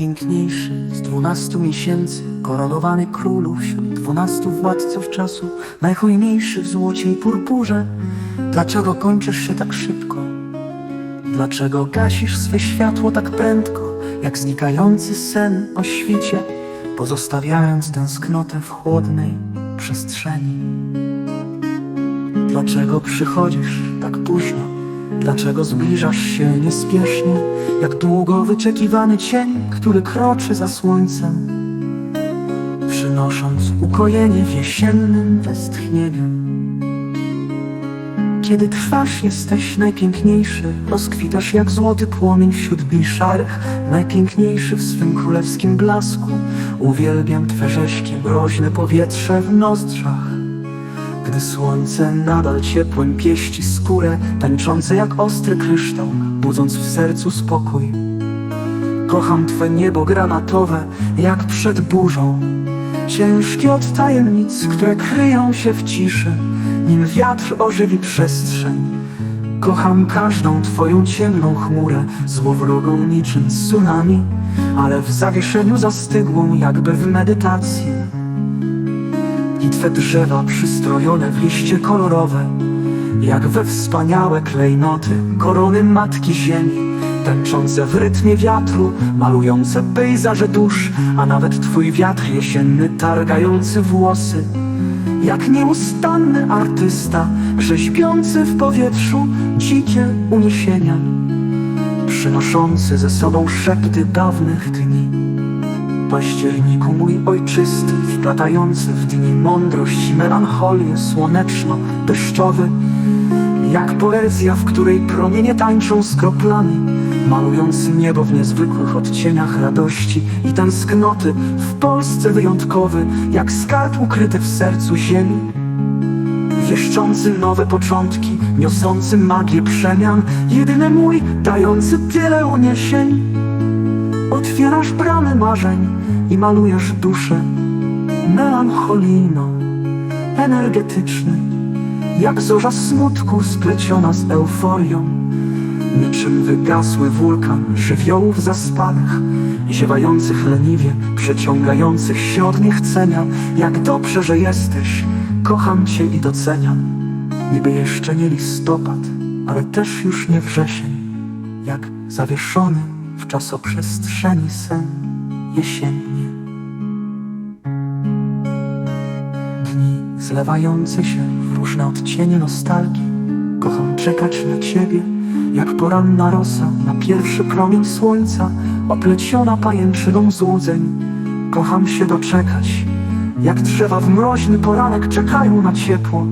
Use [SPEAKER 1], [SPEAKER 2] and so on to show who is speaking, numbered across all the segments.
[SPEAKER 1] Najpiękniejszy z dwunastu miesięcy, koronowany królu wśród dwunastu władców czasu, najhojniejszy w złocie i purpurze. Dlaczego kończysz się tak szybko? Dlaczego gasisz swe światło tak prędko, jak znikający sen o świcie, pozostawiając tęsknotę w chłodnej przestrzeni? Dlaczego przychodzisz tak późno? Dlaczego zbliżasz się niespiesznie, jak długo wyczekiwany cień, który kroczy za słońcem, przynosząc ukojenie w jesiennym westchnieniu? Kiedy trwasz, jesteś najpiękniejszy, rozkwitasz jak złoty płomień wśród dni szarych, najpiękniejszy w swym królewskim blasku. Uwielbiam Twe rzeźkie, mroźne powietrze w nozdrzach. Gdy słońce nadal ciepłem pieści skórę, tańczące jak ostry kryształ, budząc w sercu spokój. Kocham Twe niebo granatowe, jak przed burzą, ciężkie od tajemnic, które kryją się w ciszy, nim wiatr ożywi przestrzeń. Kocham każdą Twoją ciemną chmurę, złowrogą niczym tsunami, ale w zawieszeniu zastygłą, jakby w medytacji. Twe drzewa przystrojone w liście kolorowe. Jak we wspaniałe klejnoty Korony Matki Ziemi Tańczące w rytmie wiatru Malujące pejzaże dusz A nawet Twój wiatr jesienny Targający włosy. Jak nieustanny artysta Rzeźbiący w powietrzu Dzikie uniesienia Przynoszący ze sobą szepty dawnych dni październiku mój ojczysty, wplatający w dni mądrość melancholię słoneczno-deszczowy, jak poezja, w której promienie tańczą z kroplami, malujący niebo w niezwykłych odcieniach radości i tęsknoty, w Polsce wyjątkowy, jak skarb ukryty w sercu ziemi, wieszczący nowe początki, niosący magię przemian, jedyny mój, dający tyle uniesień. Otwierasz bramy marzeń i malujesz duszę melancholijną, energetyczny, jak zorza smutku spleciona z euforią, niczym wygasły wulkan żywiołów zaspanych, ziewających leniwie, przeciągających się od niechcenia, jak dobrze, że jesteś, kocham Cię i doceniam. Niby jeszcze nie listopad, ale też już nie wrzesień, jak zawieszony w czasoprzestrzeni sen jesiennie. Dni zlewające się w różne odcienie nostalgii. Kocham czekać na Ciebie, jak poranna rosa na pierwszy promień słońca, opleciona pajęczyną złudzeń. Kocham się doczekać, jak drzewa w mroźny poranek czekają na ciepło,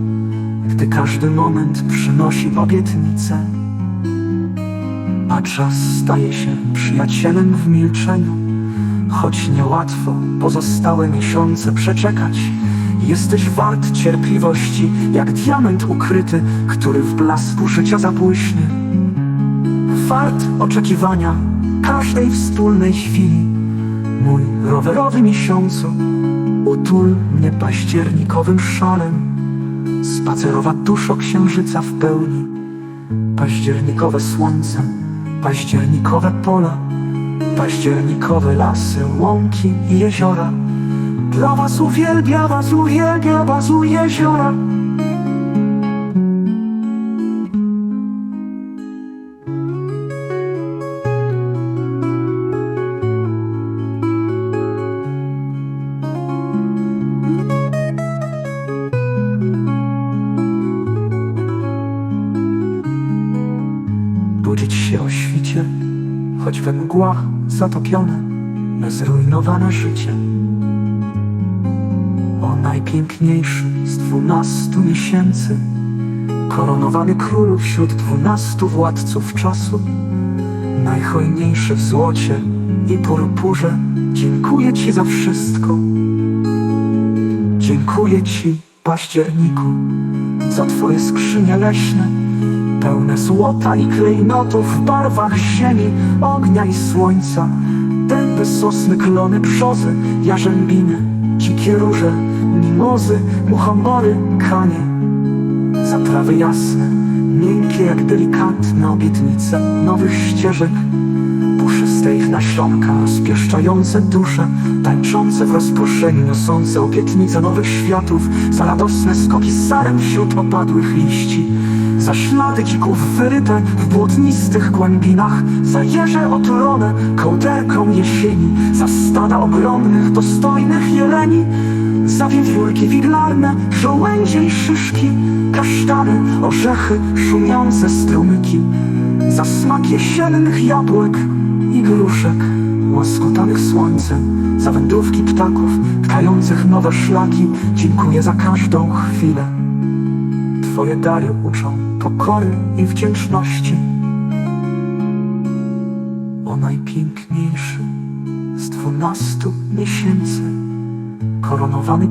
[SPEAKER 1] gdy każdy moment przynosi obietnicę a czas staje się przyjacielem w milczeniu. Choć niełatwo pozostałe miesiące przeczekać, jesteś wart cierpliwości, jak diament ukryty, który w blasku życia zabłyśnie. Wart oczekiwania każdej wspólnej chwili. Mój rowerowy miesiącu, utul mnie październikowym szalem. Spacerowa duszo księżyca w pełni, październikowe słońce październikowe pola, październikowe lasy, łąki i jeziora. Dla was uwielbia, was uwielbia, was u jeziora. We mgłach zatopione, zrujnowane życie. O najpiękniejszy z dwunastu miesięcy, koronowany król wśród dwunastu władców czasu, najhojniejszy w złocie i purpurze, dziękuję Ci za wszystko. Dziękuję Ci, październiku, za Twoje skrzynie leśne, pełne złota i klejnotów w barwach ziemi, ognia i słońca, dęby, sosny, klony, brzozy, jarzębiny, dzikie róże, mimozy, muchomory, kanie, zaprawy jasne, miękkie jak delikatne obietnice nowych ścieżek, puszyste ich nasionka, rozpieszczające dusze Tańczące w rozproszeniu, niosące obietnice nowych światów. Za radosne skoki sarem wśród opadłych liści Za ślady dzików wyryte w błotnistych głębinach Za jeże otulone kołderką jesieni Za stada ogromnych, dostojnych jeleni Za wiewiórki widlarne, żołędzie i szyszki Kasztany, orzechy, szumiące strumyki Za smak jesiennych jabłek i gruszek Łaskotanych słońcem Za wędrówki ptaków Tkających nowe szlaki. Dziękuję za każdą chwilę. Twoje dary uczą pokory i wdzięczności. O najpiękniejszy z dwunastu miesięcy Koronowany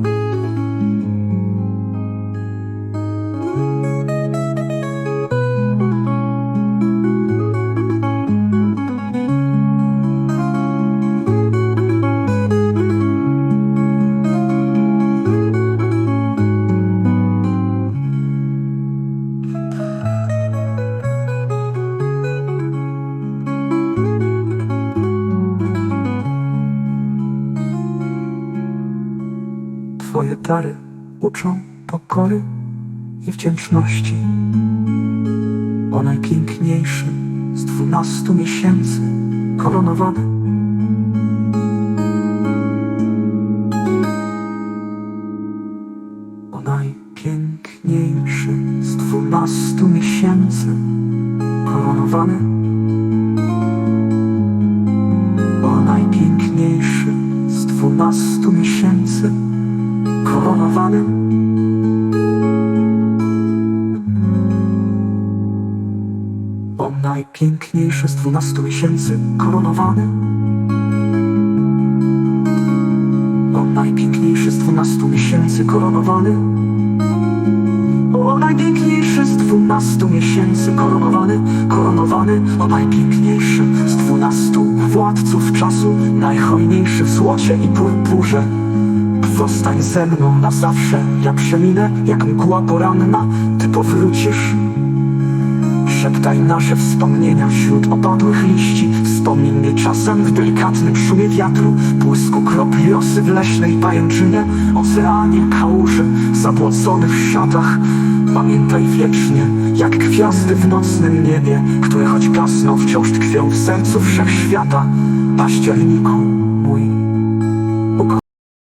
[SPEAKER 1] Twoje dary uczą pokory i wdzięczności. O najpiękniejszy z dwunastu miesięcy koronowany. O najpiękniejszy z dwunastu miesięcy koronowany. O najpiękniejszy z dwunastu miesięcy koronowany. O najpiękniejszy z dwunastu miesięcy koronowany. O najpiękniejszy z dwunastu miesięcy koronowany. O najpiękniejszy z dwunastu miesięcy koronowany, koronowany, o najpiękniejszy z dwunastu władców czasu, najhojniejszy w złocie i purpurze. Zostań ze mną na zawsze, ja przeminę jak mgła poranna, ty powrócisz. Szeptaj nasze wspomnienia wśród opadłych liści. Wspomnij mnie czasem w delikatnym szumie wiatru. Błysku kropli rosy w leśnej pajęczynie. Oceanie kałuży zabłoconych w siatach. Pamiętaj wiecznie, jak gwiazdy w nocnym niebie Które choć gasną wciąż tkwią w sercu wszechświata. Październiku mój